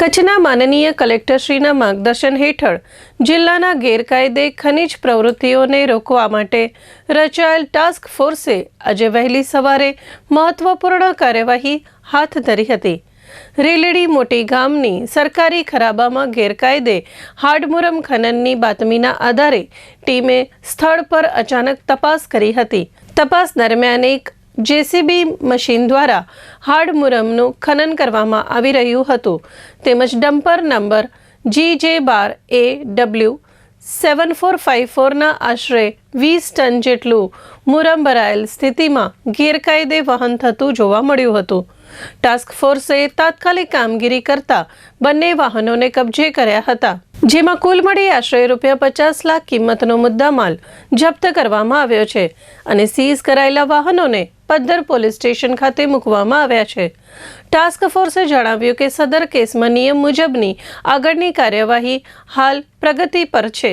કચ્છના માનનીય કલેક્ટરશ્રીના માર્ગદર્શન હેઠળ જિલ્લાના ગેરકાયદે ખનિજ પ્રવૃત્તિઓને રોકવા માટે રચાયેલ ટાસ્ક ફોર્સે આજે વહેલી સવારે મહત્વપૂર્ણ કાર્યવાહી હાથ ધરી હતી. રેલેડી મોટી ગામની સરકારી ખરાબામાં ગેરકાયદે હાડમુરમ ખનનની બાતમીના આધારે ટીમે સ્થળ પર અચાનક તપાસ કરી હતી. તપાસ દરમિયાન એક જેસીબી મશીન દ્વારા હાડમુરમનું ખનન કરવામાં આવી રહ્યું હતું. તેમજ dumper number G J bar A W seven four five ફોરના આશરે વીસ ટન જેટલું મુરમ ભરાયેલ સ્થિતિમાં ગેરકાયદે વહન થતું જોવા મળ્યું હતું. ટાસ્ક ફોર્સે તાત્કાલિક કામગીરી કરતા બંને વાહનોને કબજે કર્યા હતા. જેમાં કુલ મળી આશરે રૂપિયા પચાસ લાખ કિંમતનો મુદ્દામાલ જપ્ત કરવામાં આવ્યો છે અને સીઝ કરાયેલા વાહનોને પદ્ધર પોલીસ સ્ટેશન ખાતે મૂકવામાં આવ્યા છે. ટાસ્ક ફોર્સે જણાવ્યું કે સદર કેસમાં નિયમ મુજબની આગળની કાર્યવાહી હાલ પ્રગતિ પર છે.